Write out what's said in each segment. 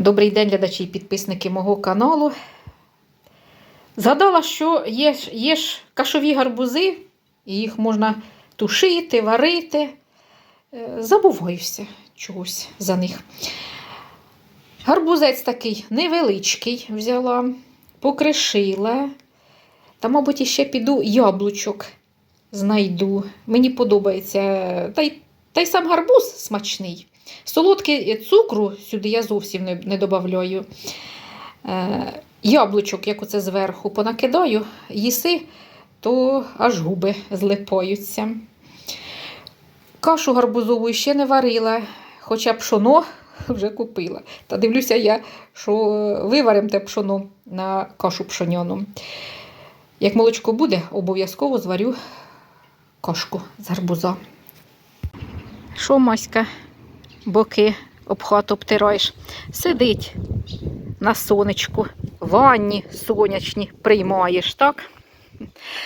Добрий день, глядачі і підписники мого каналу. Згадала, що є, є ж кашові гарбузи, і їх можна тушити, варити. Е, Забуваюся чогось за них. Гарбузець такий невеличкий взяла, покришила. Та, мабуть, іще піду яблучок знайду. Мені подобається. Та й, та й сам гарбуз смачний. Солодкий цукру сюди я зовсім не, не додаю. Е, яблучок, як оце зверху, понакидаю, їси, то аж губи злипаються. Кашу гарбузову ще не варила, хоча пшоно вже купила. Та дивлюся я, що виваримо те пшоно на кашу пшоняну. Як молочко буде, обов'язково зварю кашку з гарбуза. Що, Маська, боки об хату обтираєш? Сидить на сонечку, ванні сонячні приймаєш, так?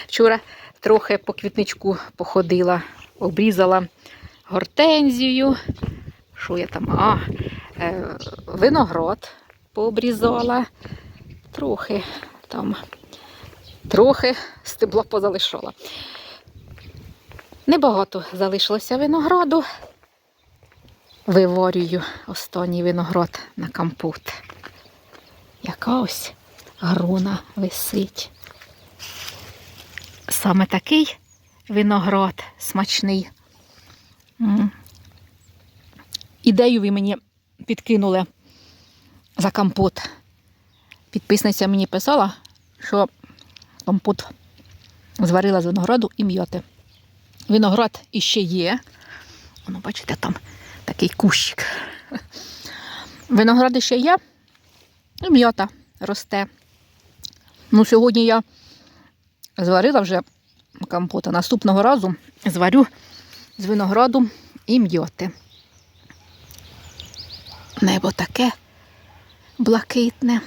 Вчора трохи по квітничку походила, обрізала гортензію. Що я там? А, е, виноград пообрізала. Трохи там, трохи стебла позалишала. Небагато залишилося винограду. Виварюю останній виноград на компот. Яка ось грона висить. Саме такий виноград смачний. Ідею ви мені підкинули за компот. Підписниця мені писала, що компот зварила з винограду і м'яти. Виноград іще є. Воно, бачите, там такий кущик. Виноград ще є, і м'ята росте. Ну, сьогодні я зварила вже компота. Наступного разу зварю з винограду і м'яти. Небо таке блакитне,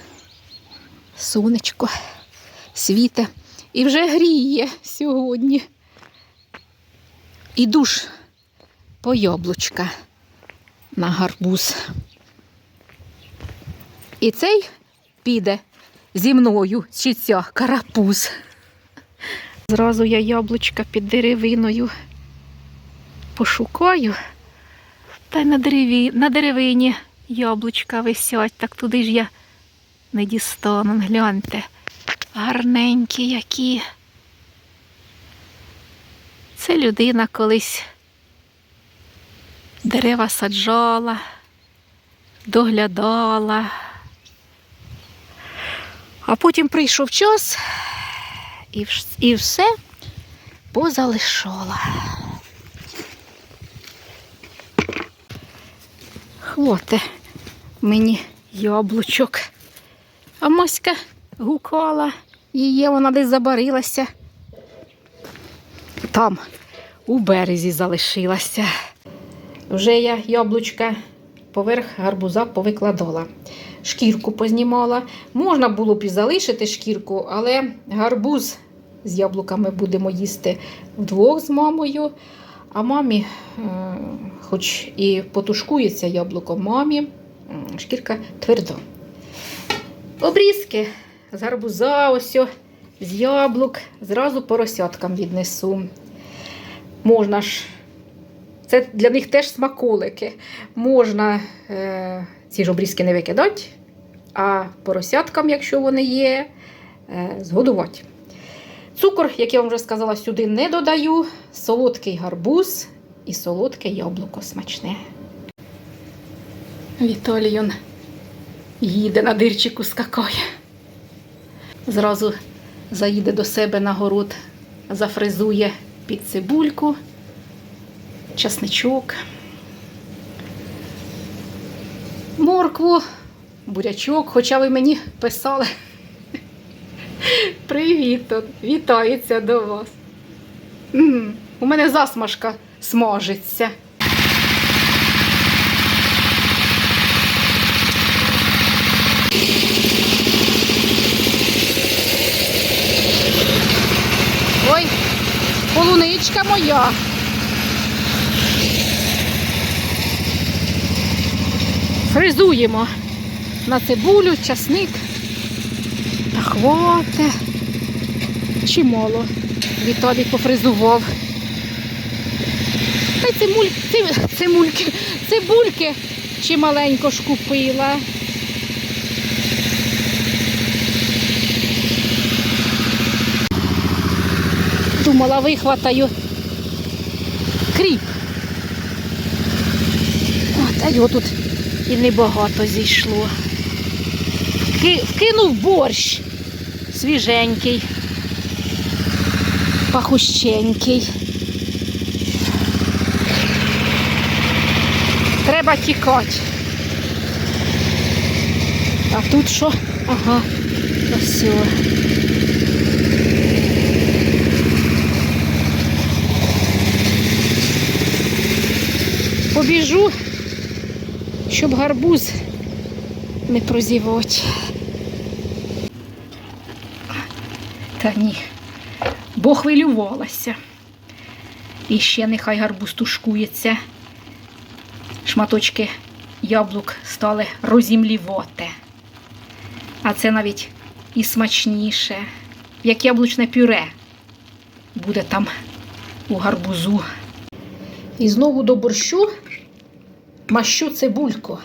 сонечко світе. І вже гріє сьогодні. Іду ж по яблучка на гарбуз. І цей піде зі мною, чи ця карапуз. Зразу я яблучка під деревиною пошукаю. Та й на, дереві, на деревині яблучка висять, так туди ж я не дістану. Гляньте, гарненькі які. Це людина колись дерева саджала, доглядала. А потім прийшов час і, все позалишала. Хвоте мені яблучок. А Моська гукала, її вона десь забарилася. Там у березі залишилася. Вже я яблучка поверх гарбуза повикладала. Шкірку познімала. Можна було б і залишити шкірку, але гарбуз з яблуками будемо їсти вдвох з мамою. А мамі, е, хоч і потушкується яблуко мамі, шкірка тверда. Обрізки з гарбуза, ось з яблук, зразу поросяткам віднесу. Можна ж, це для них теж смаколики. Можна е, ці ж обрізки не викидати, а поросяткам, якщо вони є, е, згодувати. Цукор, як я вам вже сказала, сюди не додаю. Солодкий гарбуз і солодке яблуко смачне. Віталій їде на дирчику скакає. Зразу заїде до себе на город, зафризує під цибульку, часничок, моркву, бурячок, хоча ви мені писали. Привіт, вітається до вас. У мене засмажка смажиться. Ой, полуничка моя. Фризуємо. на цибулю, часник. Та хвате. Чимало. Віталій пофризував. Та цимуль, цимульки, цибульки чималенько ж купила. Думала, вихватаю кріп. От, а його тут і небагато зійшло. Ки- Вкинув борщ свіженький, пахущенький. Треба тікати. А тут що? Ага, ось. Побіжу, щоб гарбуз не прозівати. Та ні, бо хвилювалася. І ще нехай гарбуз тушкується. Шматочки яблук стали розімлівати. А це навіть і смачніше, як яблучне пюре буде там у гарбузу. І знову до борщу мащу цибульку.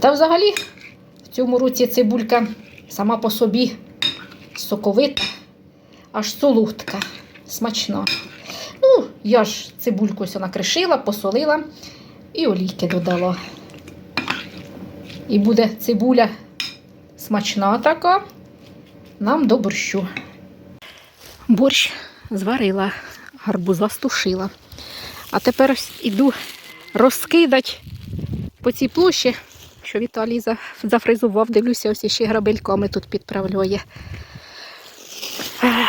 Та взагалі в цьому році цибулька сама по собі соковита, аж солодка, смачна. Ну, я ж цибульку ось накришила, посолила і олійки додала. І буде цибуля смачна така нам до борщу. Борщ зварила, гарбуза стушила. А тепер іду розкидати по цій площі, що Віталій зафризував. Дивлюся, ось ще грабельками тут підправляє. Ех,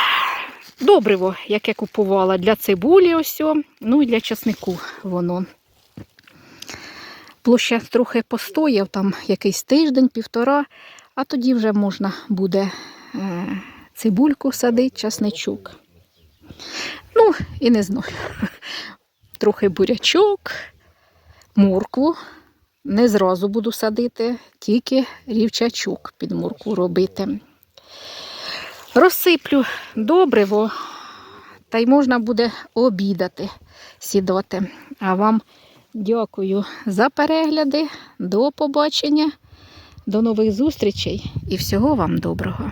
Добриво, яке купувала для цибулі, ось, ну і для часнику воно. Площа трохи постояв, там якийсь тиждень, півтора, а тоді вже можна буде е, цибульку садити, часничок. Ну, і не знаю. Трохи бурячок, моркву. Не зразу буду садити, тільки рівчачок під моркву робити. Розсиплю добриво, та й можна буде обідати, сідати. А вам дякую за перегляди. До побачення, до нових зустрічей і всього вам доброго.